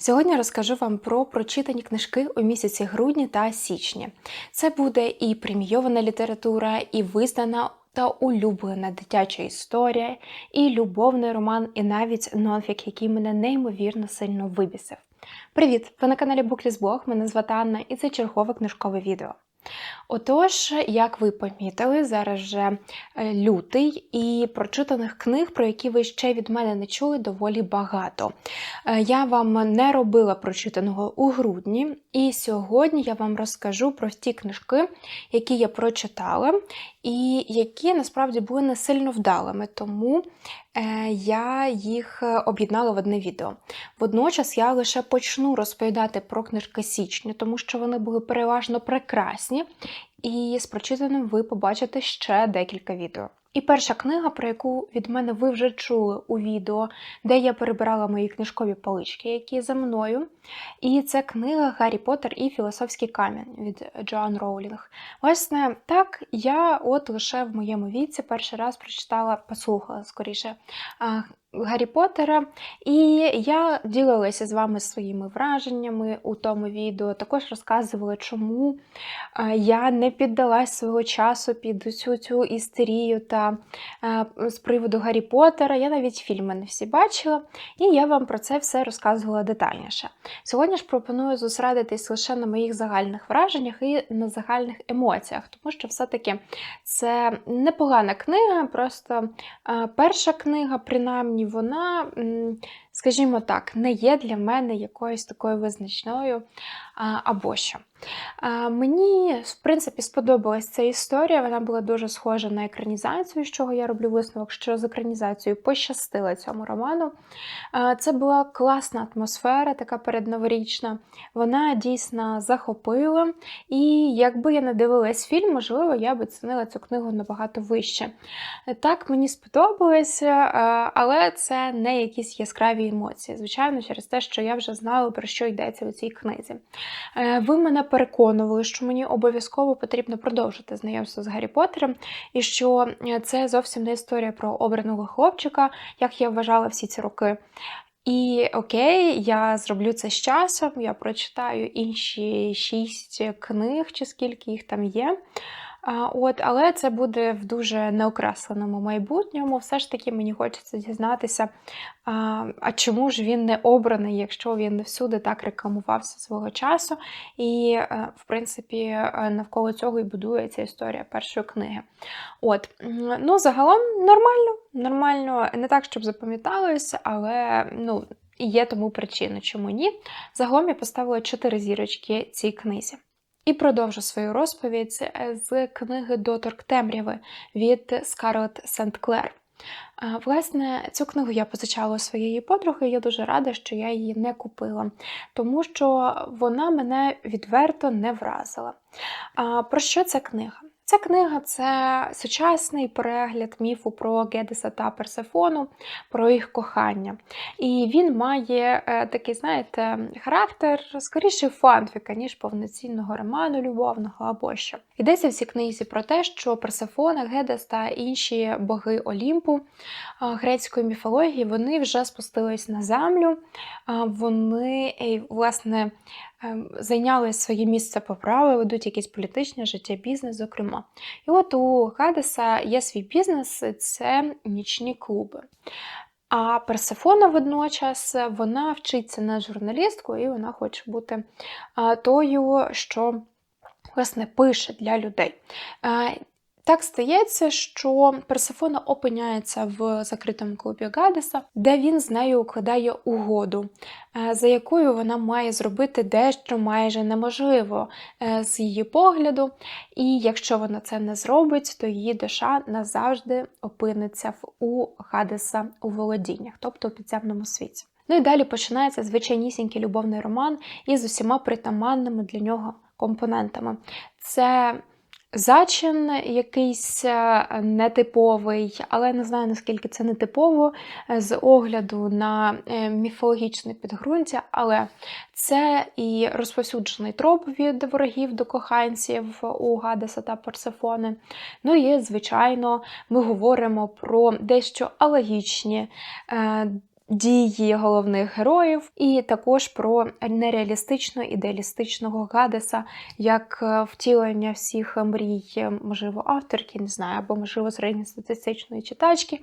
Сьогодні розкажу вам про прочитані книжки у місяці грудні та січні. Це буде і премійована література, і визнана та улюблена дитяча історія, і любовний роман, і навіть нонфік, який мене неймовірно сильно вибісив. Привіт! Ви на каналі Буклісблог, мене звати Анна, і це чергове книжкове відео. Отож, як ви помітили, зараз вже е, лютий, і прочитаних книг, про які ви ще від мене не чули, доволі багато. Е, Я вам не робила прочитаного у грудні, і сьогодні я вам розкажу про ті книжки, які я прочитала, і які насправді були не сильно вдалими, тому е, я їх е, об'єднала в одне відео. Водночас я лише почну розповідати про книжки січня, тому що вони були переважно прекрасні, і з прочитаним ви побачите ще декілька відео. І перша книга, про яку від мене ви вже чули у відео, де я перебирала мої книжкові палички, які за мною. І це книга Гаррі Поттер і Філософський камінь від Джоан Роулінг. Власне, так я от лише в моєму віці перший раз прочитала, послухала скоріше. Гаррі Поттера, і я ділилася з вами своїми враженнями у тому відео. Також розказувала, чому я не піддалась свого часу під усю цю істерію та е, з приводу Гаррі Поттера. Я навіть фільми не всі бачила, і я вам про це все розказувала детальніше. Сьогодні ж пропоную зосередитись лише на моїх загальних враженнях і на загальних емоціях, тому що все-таки це непогана книга, просто е, перша книга, принаймні, вона, скажімо так, не є для мене якоюсь такою визначною або що. Мені, в принципі, сподобалась ця історія. Вона була дуже схожа на екранізацію, з чого я роблю висновок, що з екранізацією пощастила цьому роману. Це була класна атмосфера, така передноворічна. Вона дійсно захопила. І якби я не дивилась фільм, можливо, я би цінила цю книгу набагато вище. Так, мені сподобалося, але це не якісь яскраві емоції. Звичайно, через те, що я вже знала, про що йдеться у цій книзі. Е, Ви мене переконували, що мені обов'язково потрібно продовжити знайомство з Гаррі Поттером, і що е, це зовсім не історія про обраного хлопчика, як я вважала всі ці роки. І окей, я зроблю це з часом, я прочитаю інші шість книг, чи скільки їх там є. От, але це буде в дуже неокресленому майбутньому. Все ж таки мені хочеться дізнатися, а, чому ж він не обраний, якщо він всюди так рекламувався свого часу. І, е, в принципі, е, навколо цього і будується історія першої книги. От, ну, загалом нормально, нормально, не так, щоб запам'яталося, але ну, є тому причина, чому ні. Загалом я поставила 4 зірочки цій книзі. І продовжу свою розповідь з книги Доторк Темряви від Скарлетт Сент-Клер. Е, Власне, цю книгу я позичала у своєї подруги, і я дуже рада, що я її не купила, тому що вона мене відверто не вразила. Про що ця книга? Ця книга це сучасний перегляд міфу про Гедеса та Персефону, про їх кохання. І він має е, такий, знаєте, характер скоріше фанфіка, ніж повноцінного роману любовного або що. Йдеться в цій книзі про те, що Персефона, Гедес та інші боги Олімпу е, грецької міфології вони вже спустились на землю. Е, Вони, власне, зайняли своє місце по праву, ведуть якесь політичне життя, бізнес, зокрема. І от у Хадеса є свій бізнес це нічні клуби. А Персефона водночас вона вчиться на журналістку, і вона хоче бути тою, що власне пише для людей. Так стається, що Персефона опиняється в закритому клубі Гадеса, де він з нею укладає угоду, е, за якою вона має зробити дещо майже неможливо е, з її погляду. І якщо вона це не зробить, то її душа назавжди опиниться у Гадеса у володіннях, тобто у підземному світі. Ну і далі починається звичайнісінький любовний роман із усіма притаманними для нього компонентами. Це Зачин якийсь е, нетиповий, але не знаю, наскільки це нетипово е, з огляду на е, міфологічне підґрунтя, але це і розповсюджений троп від ворогів до коханців у Гадеса та Персефони. Ну і, звичайно, ми говоримо про дещо алогічні дії головних героїв, і також про нереалістично ідеалістичного Гадеса, як е, втілення всіх мрій, е, можливо, авторки, не знаю, або, можливо, середньостатистичної читачки,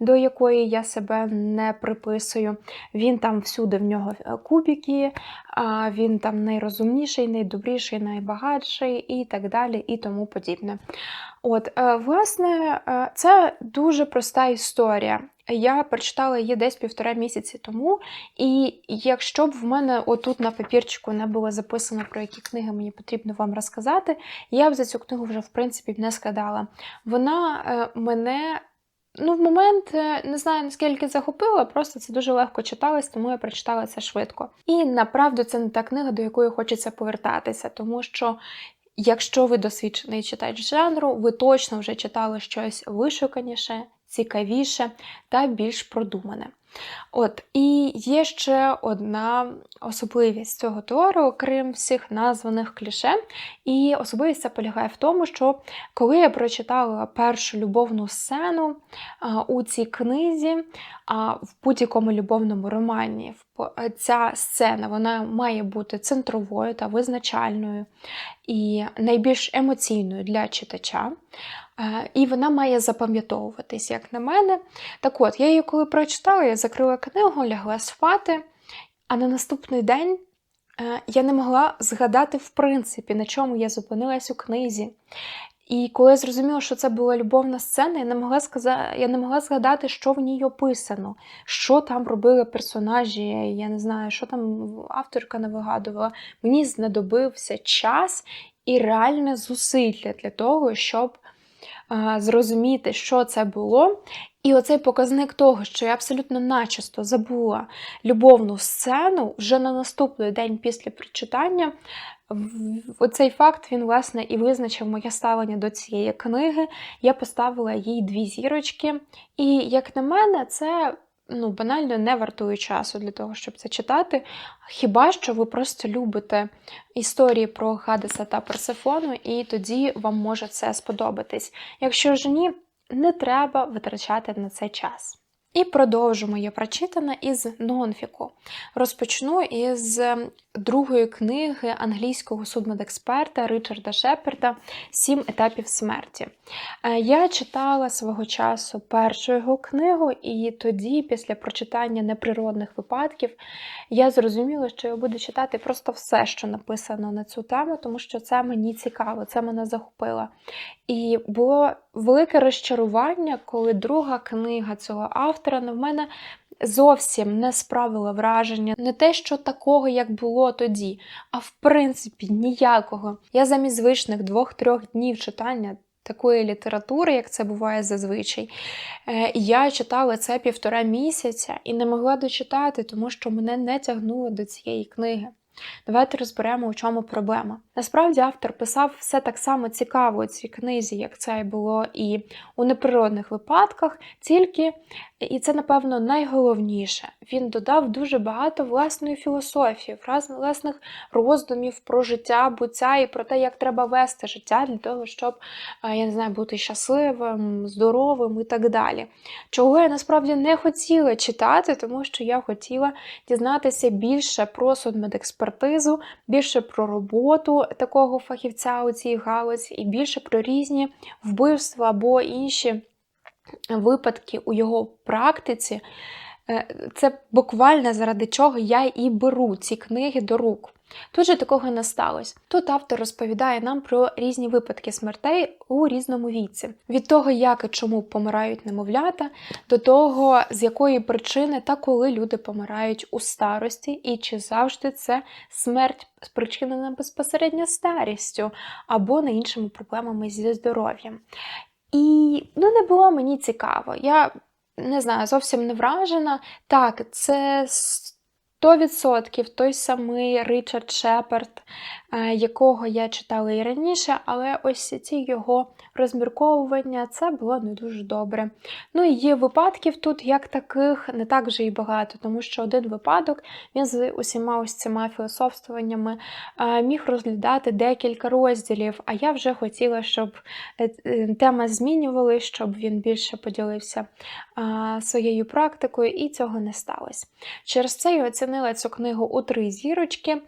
до якої я себе не приписую. Він там всюди в нього е, кубики, а він там найрозумніший, найдобріший, найбагатший і так далі, і тому подібне. От, власне, це дуже проста історія. Я прочитала її десь півтора місяці тому, і якщо б в мене отут на папірчику не було записано, про які книги мені потрібно вам розказати, я б за цю книгу вже, в принципі, не складала. Вона е, мене. Ну, в момент е, не знаю наскільки захопила, просто це дуже легко читалось, тому я прочитала це швидко. І направду це не та книга, до якої хочеться повертатися, тому що якщо ви досвідчений читач жанру, ви точно вже читали щось вишуканіше, цікавіше та більш продумане. От, І є ще одна особливість цього твору, окрім всіх названих кліше. І особливість це полягає в тому, що коли я прочитала першу любовну сцену а, у цій книзі, а в будь-якому любовному романі, ця сцена вона має бути центровою та визначальною і найбільш емоційною для читача. Е, і вона має запам'ятовуватись, як на мене. Так от, я її коли прочитала, я закрила книгу, лягла спати, а на наступний день е, я не могла згадати, в принципі, на чому я зупинилась у книзі. І коли я зрозуміла, що це була любовна сцена, я не могла сказати, я не могла згадати, що в ній описано, що там робили персонажі, я не знаю, що там авторка не вигадувала. Мені знадобився час і реальне зусилля для того, щоб зрозуміти, що це було. І оцей показник того, що я абсолютно начисто забула любовну сцену вже на наступний день після прочитання. Оцей факт він, власне, і визначив моє ставлення до цієї книги. Я поставила їй дві зірочки. І, як на мене, це ну, банально не вартує часу для того, щоб це читати. Хіба що ви просто любите історії про Гадеса та Персефону, і тоді вам може це сподобатись. Якщо ж ні, не треба витрачати на це час. І продовжу моє прочитане із нонфіку. Розпочну із ем, другої книги англійського судмедексперта Ричарда Шеперда Сім етапів смерті. Е, я читала свого часу першу його книгу, і тоді, після прочитання неприродних випадків, я зрозуміла, що я буду читати просто все, що написано на цю тему, тому що це мені цікаво, це мене захопило. І було велике розчарування, коли друга книга цього автора на мене зовсім не справила враження, не те, що такого, як було тоді, а в принципі ніякого. Я замість звичних двох-трьох днів читання. Такої літератури, як це буває зазвичай, е, я читала це півтора місяця і не могла дочитати, тому що мене не тягнуло до цієї книги. Давайте розберемо, у чому проблема. Насправді автор писав все так само цікаво у цій книзі, як це було і у неприродних випадках, тільки, і це, напевно, найголовніше, він додав дуже багато власної філософії, власних роздумів про життя, буття і про те, як треба вести життя для того, щоб, я не знаю, бути щасливим, здоровим і так далі. Чого я насправді не хотіла читати, тому що я хотіла дізнатися більше про судмедекспертизу, більше про роботу такого фахівця у цій галузі, і більше про різні вбивства або інші випадки у його практиці. Е, це буквально заради чого я і беру ці книги до рук. Тут же такого не сталося. Тут автор розповідає нам про різні випадки смертей у різному віці: від того, як і чому помирають немовлята, до того, з якої причини та коли люди помирають у старості, і чи завжди це смерть спричинена безпосередньо старістю або не іншими проблемами зі здоров'ям. І ну, не було мені цікаво. Я не знаю, зовсім не вражена. Так, це 100% той самий Ричард Шепард, е, якого я читала і раніше, але ось ці його розмірковування це було не дуже добре. Ну і є випадків тут, як таких, не так вже і багато, тому що один випадок він з усіма ось цими філософствуваннями е, міг розглядати декілька розділів, а я вже хотіла, щоб е, тема змінювалась, щоб він більше поділився своєю практикою, і цього не сталося. Через це я оцінила цю книгу у три зірочки.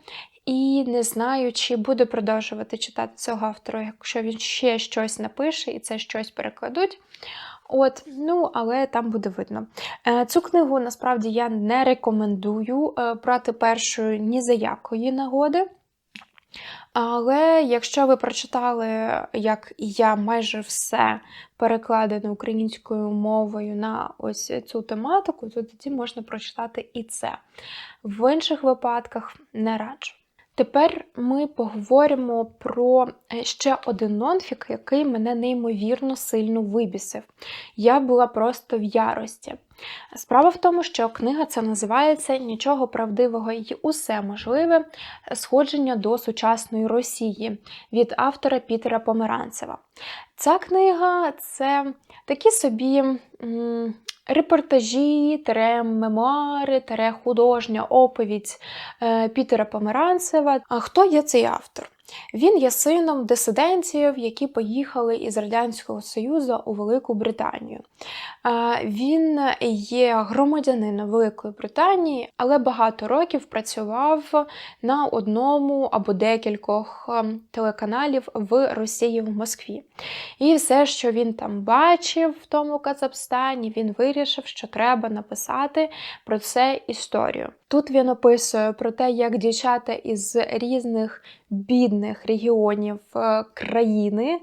І не знаю, чи буду продовжувати читати цього автора, якщо він ще щось напише і це щось перекладуть. От, ну, але там буде видно. Е, цю книгу насправді я не рекомендую е, брати першою ні за якої нагоди. Але якщо ви прочитали, як я, майже все перекладене українською мовою на ось цю тематику, то тоді можна прочитати і це. В інших випадках не раджу. Тепер ми поговоримо про е, ще один нонфік, який мене неймовірно сильно вибісив. Я була просто в ярості. Справа в тому, що книга ця називається Нічого правдивого і усе можливе сходження до сучасної Росії від автора Пітера Померанцева. Ця книга це такі собі репортажі, тере мемуари, тере художня оповідь е, Пітера Померанцева. А хто є цей автор? Він є сином дисидентів, які поїхали із Радянського Союзу у Велику Британію. Він є громадянином Великої Британії, але багато років працював на одному або декількох ем, телеканалів в Росії в Москві. І все, що він там бачив в тому Казахстані, він вирішив, що треба написати про це історію. Тут він описує про те, як дівчата із різних бідних регіонів е, країни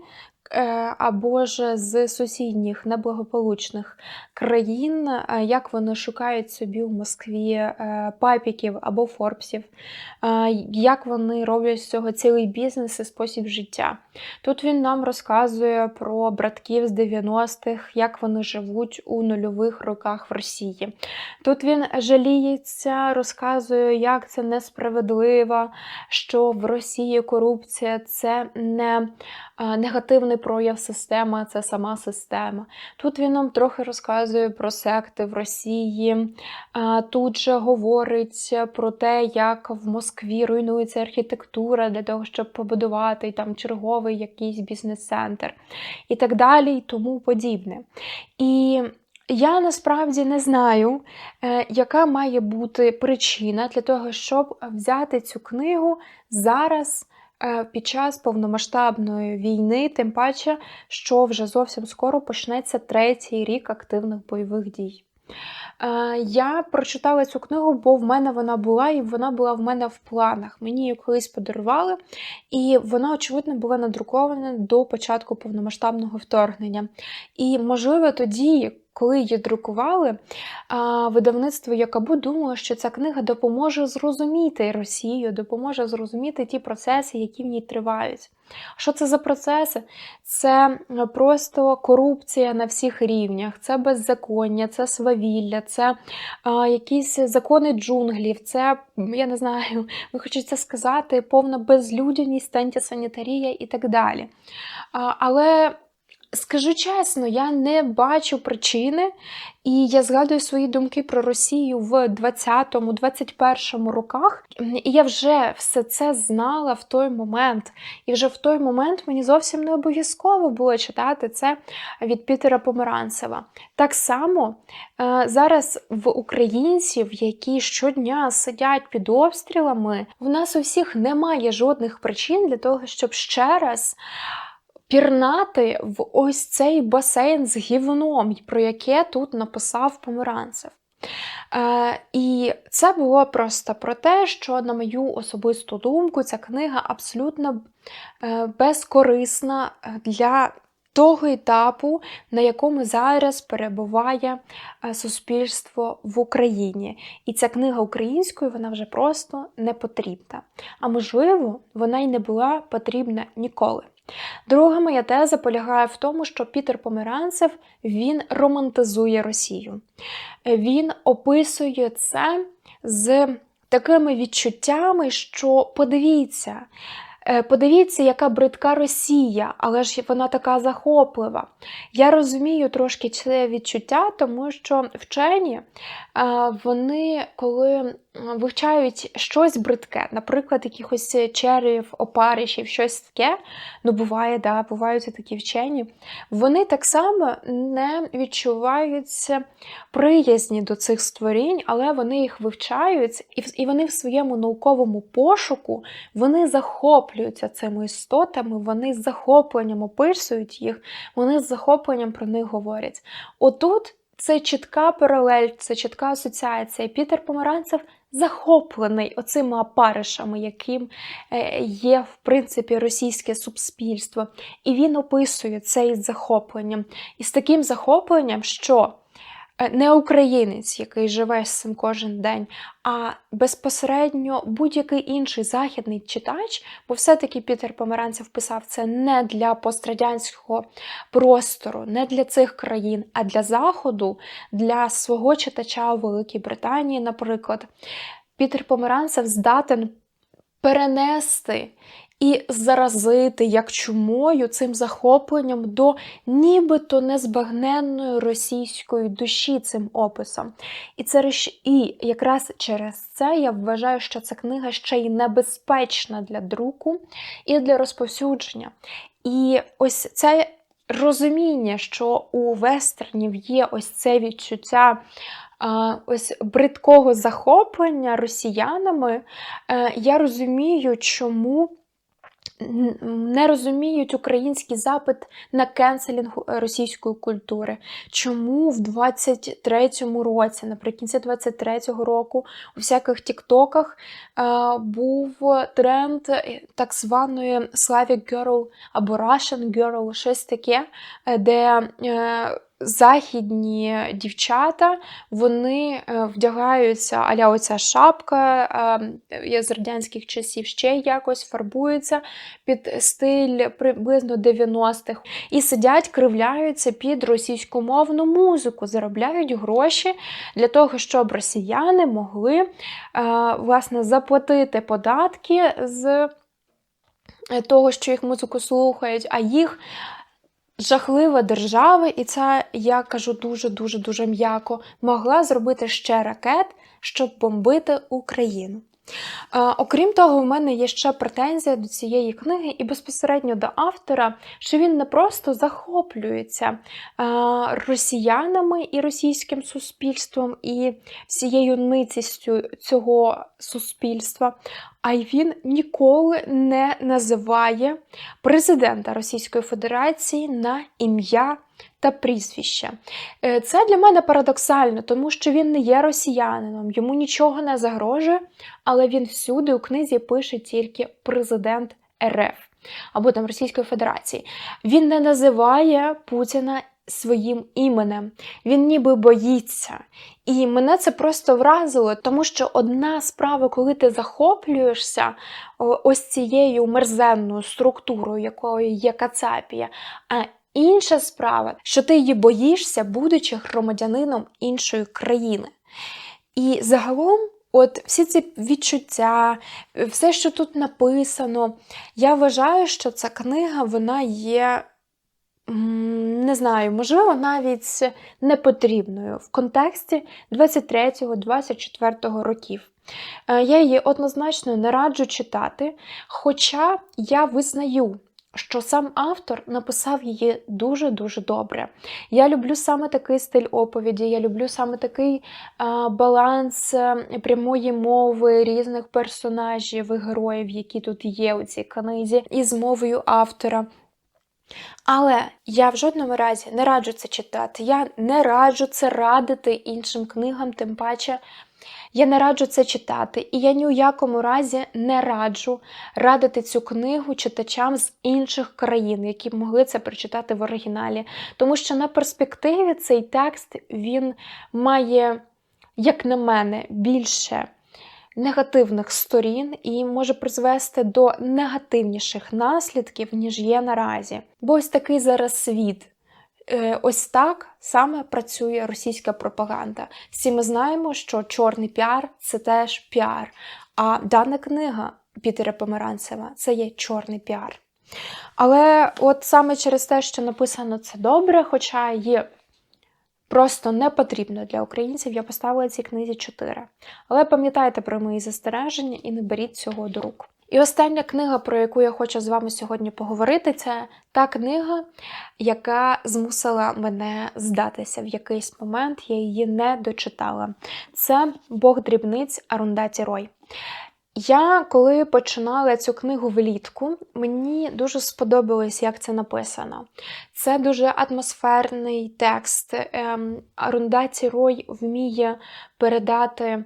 або ж з сусідніх неблагополучних країн, е, як вони шукають собі в Москві е, папіків або форбсів, як вони роблять з цього цілий бізнес і спосіб життя. Тут він нам розказує про братків з 90-х, як вони живуть у нульових роках в Росії. Тут він жаліється, розказує, як це несправедливо, що в Росії корупція це не негативний прояв системи, це сама система. Тут він нам трохи розказує про секти в Росії, тут же говорить про те, як в Москві руйнується архітектура для того, щоб побудувати там черговий якийсь бізнес-центр і так далі, і тому подібне. І я насправді не знаю, е, яка має бути причина для того, щоб взяти цю книгу зараз під час повномасштабної війни, тим паче, що вже зовсім скоро почнеться третій рік активних бойових дій. Е, я прочитала цю книгу, бо в мене вона була, і вона була в мене в планах. Мені її колись подарували, і вона, очевидно, була надрукована до початку повномасштабного вторгнення. І, можливо, тоді, коли її друкували, видавництво Якабу думало, що ця книга допоможе зрозуміти Росію, допоможе зрозуміти ті процеси, які в ній тривають. Що це за процеси? Це просто корупція на всіх рівнях, це беззаконня, це свавілля, це а, якісь закони джунглів, це, я не знаю, ви хочеться сказати, повна безлюдяність, антисанітарія і так далі. А, Але Скажу чесно, я не бачу причини, і я згадую свої думки про Росію в 20-21 роках. І я вже все це знала в той момент. І вже в той момент мені зовсім не обов'язково було читати це від Пітера Померанцева. Так само е, зараз в українців, які щодня сидять під обстрілами, в нас у всіх немає жодних причин для того, щоб ще раз пірнати в ось цей басейн з гівном, про яке тут написав Померанцев. Е, І це було просто про те, що, на мою особисту думку, ця книга абсолютно е, безкорисна для того етапу, на якому зараз перебуває е, суспільство в Україні. І ця книга українською вона вже просто не потрібна. А можливо, вона й не була потрібна ніколи. Друга моя теза полягає в тому, що Пітер Померанцев він романтизує Росію. Він описує це з такими відчуттями, що подивіться. Е, Подивіться, яка бридка Росія, але ж вона така захоплива. Я розумію трошки це відчуття, тому що вчені вони, коли вивчають щось бридке, наприклад, якихось червів, опаришів, щось таке, ну буває, да, бувають і такі вчені, вони так само не відчуваються приязні до цих створінь, але вони їх вивчають, і, вони в своєму науковому пошуку вони захоплюються цими істотами, вони з захопленням описують їх, вони з захопленням про них говорять. Отут це чітка паралель, це чітка асоціація. Пітер Помаранцев захоплений оцими апаришами, яким е, є, в принципі, російське суспільство. І він описує це із захопленням. І з таким захопленням, що не українець, який живе з цим кожен день, а безпосередньо будь-який інший західний читач, бо все-таки Пітер Помаранцев писав це не для пострадянського простору, не для цих країн, а для Заходу, для свого читача у Великій Британії, наприклад. Пітер Помаранцев здатен перенести і заразити як чумою цим захопленням до нібито незбагненної російської душі цим описом. І це і якраз через це я вважаю, що ця книга ще й небезпечна для друку і для розповсюдження. І ось це розуміння, що у вестернів є ось це відчуття. Ось бридкого захоплення росіянами, е, я розумію, чому не розуміють український запит на кенселінг е, російської культури. Чому в 23-му році, наприкінці 23-го року, у всяких тіктоках е, був тренд е, так званої Slavic Girl або Russian Girl, щось таке, е, де е, західні дівчата вони е, вдягаються, аля оця шапка е, є з радянських часів ще якось фарбуються під стиль приблизно 90-х і сидять, кривляються під російськомовну музику, заробляють гроші для того, щоб росіяни могли е, власне заплатити податки з того, що їх музику слухають, а їх жахлива держава, і це я кажу дуже дуже дуже м'яко, могла зробити ще ракет, щоб бомбити Україну. Е, окрім того, в мене є ще претензія до цієї книги і безпосередньо до автора, що він не просто захоплюється е, росіянами і російським суспільством і всією ницістю цього суспільства, а й він ніколи не називає президента Російської Федерації на ім'я та прізвище. Е, Це для мене парадоксально, тому що він не є росіянином, йому нічого не загрожує, але він всюди у книзі пише тільки президент РФ або там Російської Федерації. Він не називає Путіна своїм іменем, він ніби боїться. І мене це просто вразило, тому що одна справа, коли ти захоплюєшся ось цією мерзенною структурою, якою є Кацапія, а інша справа, що ти її боїшся, будучи громадянином іншої країни. І загалом, от всі ці відчуття, все, що тут написано, я вважаю, що ця книга вона є. Не знаю, можливо, навіть непотрібною в контексті 23-24 років. Е, Я її однозначно не раджу читати, хоча я визнаю, що сам автор написав її дуже-дуже добре. Я люблю саме такий стиль оповіді, я люблю саме такий а, баланс е, прямої мови різних персонажів і героїв, які тут є у цій книзі, із мовою автора. Але я в жодному разі не раджу це читати. Я не раджу це радити іншим книгам, тим паче я не раджу це читати, і я ні у якому разі не раджу радити цю книгу читачам з інших країн, які б могли це прочитати в оригіналі. Тому що на перспективі цей текст він має, як на мене, більше негативних сторін і може призвести до негативніших наслідків, ніж є наразі. Бо ось такий зараз світ. Е, Ось так саме працює російська пропаганда. Всі ми знаємо, що чорний піар це теж піар. А дана книга Пітера Померанцева це є чорний піар. Але от саме через те, що написано це добре, хоча є просто не потрібно для українців, я поставила цій книзі 4. Але пам'ятайте про мої застереження і не беріть цього до рук. І остання книга, про яку я хочу з вами сьогодні поговорити, це та книга, яка змусила мене здатися в якийсь момент, я її не дочитала. Це Бог дрібниць Арундаті Рой. Я коли починала цю книгу влітку, мені дуже сподобалось, як це написано. Це дуже атмосферний текст. Ем, Арундаті Рой вміє передати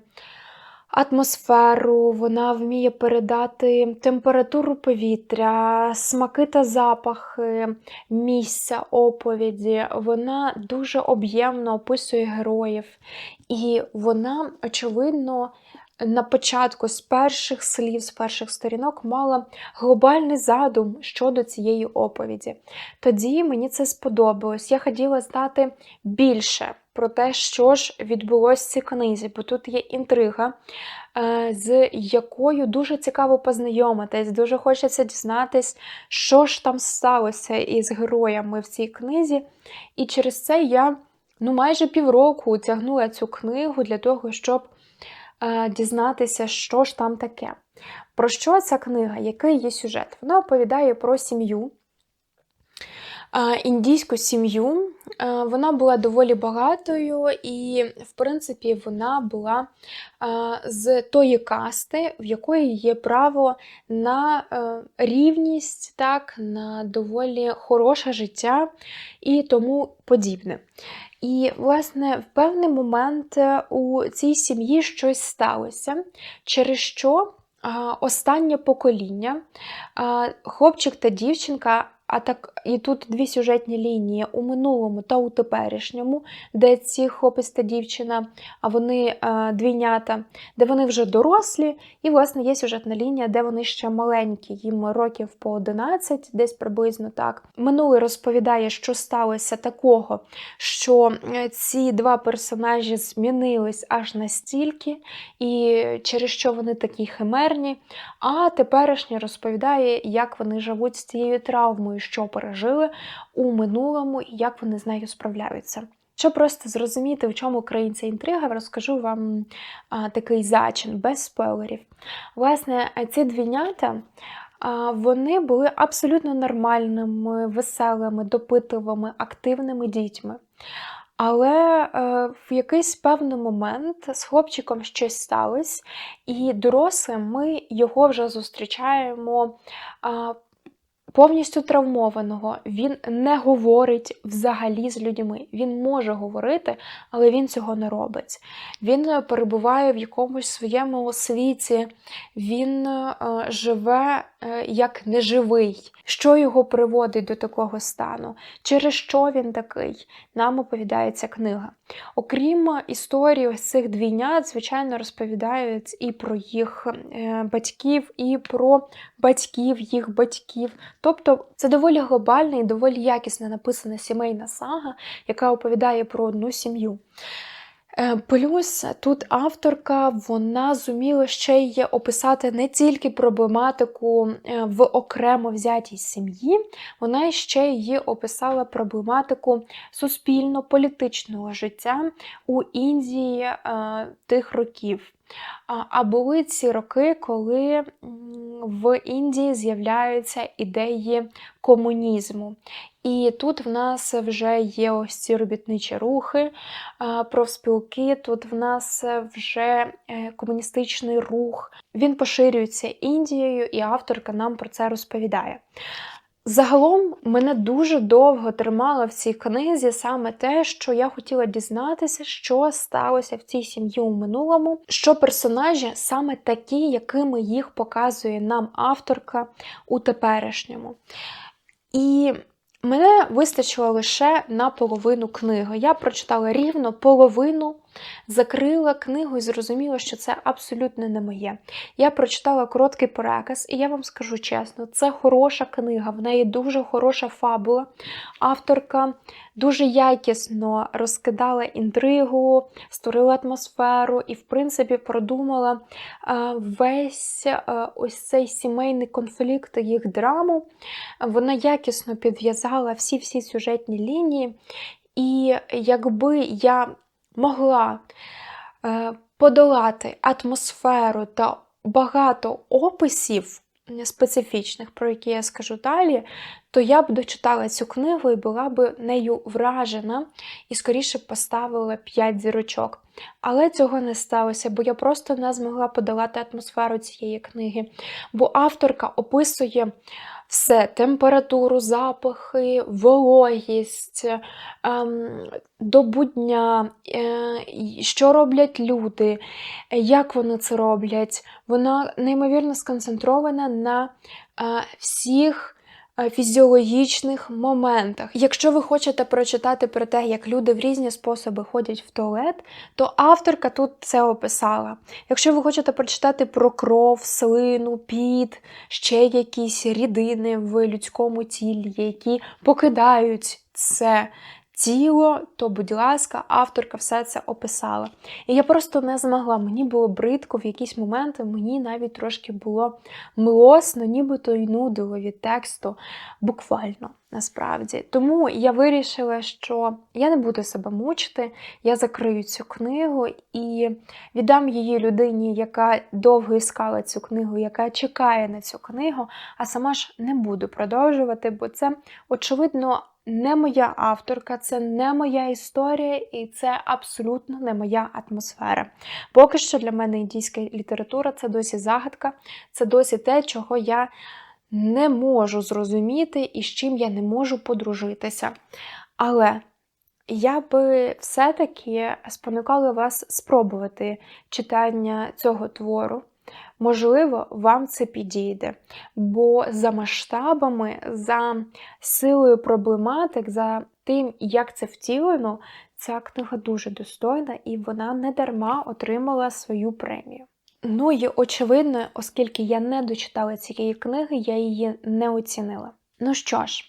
атмосферу, вона вміє передати температуру повітря, смаки та запахи місця оповіді. Вона дуже об'ємно описує героїв, і вона, очевидно, на початку з перших слів, з перших сторінок мала глобальний задум щодо цієї оповіді. Тоді мені це сподобалось. Я хотіла знати більше про те, що ж відбулося в цій книзі, бо тут є інтрига, е, з якою дуже цікаво познайомитись, дуже хочеться дізнатись, що ж там сталося із героями в цій книзі. І через це я ну, майже півроку тягнула цю книгу для того, щоб е, дізнатися, що ж там таке. Про що ця книга? Який є сюжет? Вона оповідає про сім'ю, індійську сім'ю. Вона була доволі багатою, і, в принципі, вона була з тої касти, в якої є право на е, рівність, так, на доволі хороше життя і тому подібне. І, власне, в певний момент е, у цій сім'ї щось сталося, через що останнє покоління, хлопчик та дівчинка, а так і тут дві сюжетні лінії у минулому та у теперішньому, де ці хлопець та дівчина, а вони а, двійнята, де вони вже дорослі, і, власне, є сюжетна лінія, де вони ще маленькі, їм років по 11, десь приблизно так. Минулий розповідає, що сталося такого, що е, ці два персонажі змінились аж настільки, і через що вони такі химерні. А теперішній розповідає, як вони живуть з цією травмою, що пережили у минулому і як вони з нею справляються. Щоб просто зрозуміти, в чому країн ця інтрига, розкажу вам а, такий зачин без спойлерів. Власне, ці двійнята. а, Вони були абсолютно нормальними, веселими, допитливими, активними дітьми. Але е, в якийсь певний момент з хлопчиком щось сталося, і дорослим ми його вже зустрічаємо а, повністю травмованого. Він не говорить взагалі з людьми. Він може говорити, але він цього не робить. Він е, перебуває в якомусь своєму світі, він е, живе е, як неживий. Що його приводить до такого стану? Через що він такий? Нам оповідається книга. Окрім історії ось цих двійнят, звичайно, розповідають і про їх е, батьків, і про батьків їх батьків. Тобто це доволі глобальна і доволі якісно написана сімейна сага, яка оповідає про одну сім'ю. Е, Плюс тут авторка вона зуміла ще й описати не тільки проблематику е, в окремо взятій сім'ї, вона ще її описала проблематику суспільно-політичного життя у Індії е, тих років. А були ці роки, коли в Індії з'являються ідеї комунізму. І тут в нас вже є ось ці робітничі рухи, профспілки, тут в нас вже е, комуністичний рух. Він поширюється Індією, і авторка нам про це розповідає. Загалом мене дуже довго тримало в цій книзі саме те, що я хотіла дізнатися, що сталося в цій сім'ї у минулому, що персонажі саме такі, якими їх показує нам авторка у теперішньому. І мене вистачило лише на половину книги. Я прочитала рівно половину закрила книгу і зрозуміла, що це абсолютно не моє. Я прочитала короткий переказ, і я вам скажу чесно, це хороша книга, в неї дуже хороша фабула. Авторка дуже якісно розкидала інтригу, створила атмосферу і, в принципі, продумала е, весь е, ось цей сімейний конфлікт, їх драму. Вона якісно підв'язала всі-всі сюжетні лінії. І якби я могла е, подолати атмосферу та багато описів специфічних, про які я скажу далі, то я б дочитала цю книгу і була б нею вражена і скоріше поставила 5 зірочок. Але цього не сталося, бо я просто не змогла подолати атмосферу цієї книги. Бо авторка описує все: температуру, запахи, вологість, ем, добу дня, е, що роблять люди, як вони це роблять. Вона неймовірно сконцентрована на е, всіх. Е, Фізіологічних моментах. Якщо ви хочете прочитати про те, як люди в різні способи ходять в туалет, то авторка тут це описала. Якщо ви хочете прочитати про кров, слину, піт, ще якісь рідини в людському тілі, які покидають це тіло, то, будь ласка, авторка все це описала. І я просто не змогла. Мені було бридко в якісь моменти, мені навіть трошки було млосно, нібито й нудило від тексту, буквально насправді. Тому я вирішила, що я не буду себе мучити, я закрию цю книгу і віддам її людині, яка довго іскала цю книгу, яка чекає на цю книгу, а сама ж не буду продовжувати, бо це, очевидно, не моя авторка, це не моя історія, і це абсолютно не моя атмосфера. Поки що для мене індійська література це досі загадка, це досі те, чого я не можу зрозуміти і з чим я не можу подружитися. Але я би все-таки спонукала вас спробувати читання цього твору. Можливо, вам це підійде, бо за масштабами, за силою проблематик, за тим, як це втілено, ця книга дуже достойна і вона не дарма отримала свою премію. Ну і очевидно, оскільки я не дочитала цієї книги, я її не оцінила. Ну що ж,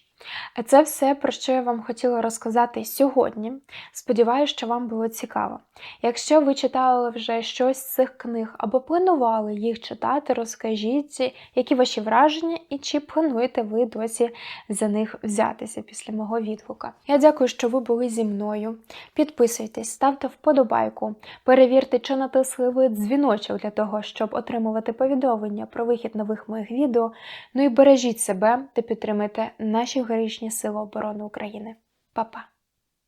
це все, про що я вам хотіла розказати сьогодні. Сподіваюся, що вам було цікаво. Якщо ви читали вже щось з цих книг або планували їх читати, розкажіть, які ваші враження і чи плануєте ви досі за них взятися після мого відгука. Я дякую, що ви були зі мною. Підписуйтесь, ставте вподобайку, перевірте, чи натисли ви дзвіночок для того, щоб отримувати повідомлення про вихід нових моїх відео. Ну і бережіть себе та підтримуйте наші героїчні сили оборони України. Па-па!